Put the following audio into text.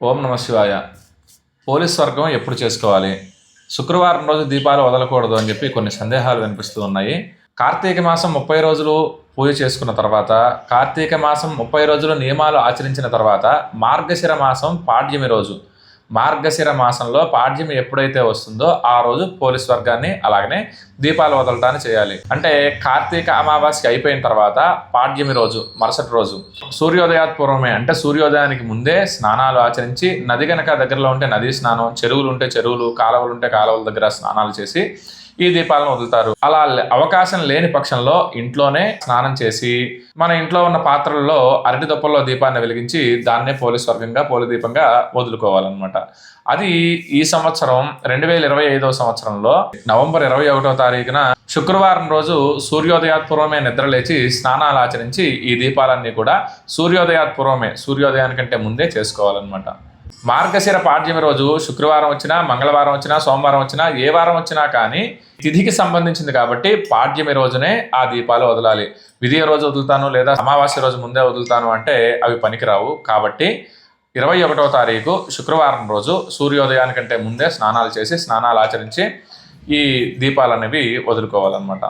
ఓం నమ శివాయ. పోలీస్ వర్గం ఎప్పుడు చేసుకోవాలి? శుక్రవారం రోజు దీపాలు వదలకూడదు అని చెప్పి కొన్ని సందేహాలు వినిపిస్తూ ఉన్నాయి. కార్తీక మాసం ముప్పై రోజులు పూజ చేసుకున్న తర్వాత కార్తీక మాసం ముప్పై రోజులు నియమాలు ఆచరించిన తర్వాత మార్గశిర మాసం పాడ్యమి రోజు. మార్గశిర మాసంలో పాడ్యమి ఎప్పుడైతే వస్తుందో ఆ రోజు పోలీస్ వర్గాన్ని అలాగనే దీపాలు వదలటాన్ని చేయాలి. అంటే కార్తీక అమావాస్య అయిపోయిన తర్వాత పాడ్యమి రోజు మరుసటి రోజు. సూర్యోదయాత్ పూర్వమే అంటే సూర్యోదయానికి ముందే స్నానాలు ఆచరించి నది గనక దగ్గరలో ఉంటే నదీ స్నానం చెరువులు ఉంటే చెరువులు కాలువలు ఉంటే కాలువల దగ్గర స్నానాలు చేసి ఈ దీపాలను వదులుతారు. అలా అవకాశం లేని పక్షంలో ఇంట్లోనే స్నానం చేసి మన ఇంట్లో ఉన్న పాత్రల్లో అరటి దొప్పల్లో దీపాన్ని వెలిగించి దాన్నే పోలీస్ వర్గంగా పోలి దీపంగా వదులుకోవాలన్నమాట. అది ఈ సంవత్సరం రెండు వేల ఇరవై ఐదవ సంవత్సరంలో నవంబర్ ఇరవై ఒకటో తారీఖున శుక్రవారం రోజు సూర్యోదయాత్ పూర్వమే స్నానాలు ఆచరించి ఈ దీపాలన్నీ కూడా సూర్యోదయాత్ పూర్వమే సూర్యోదయానికంటే ముందే చేసుకోవాలన్నమాట. మార్గశిర పాడ్యమి రోజు శుక్రవారం వచ్చినా మంగళవారం వచ్చినా సోమవారం వచ్చినా ఏ వారం వచ్చినా కానీ తిథికి సంబంధించింది కాబట్టి పాడ్యమి రోజునే ఆ దీపాలు వదలాలి. విధియ రోజు వదులుతాను లేదా అమావాస్య రోజు ముందే వదులుతాను అంటే అవి పనికిరావు. కాబట్టి ఇరవై ఒకటో తారీఖు శుక్రవారం రోజు సూర్యోదయానికంటే ముందే స్నానాలు చేసి స్నానాలు ఆచరించి ఈ దీపాలు అనేవి వదులుకోవాలన్నమాట.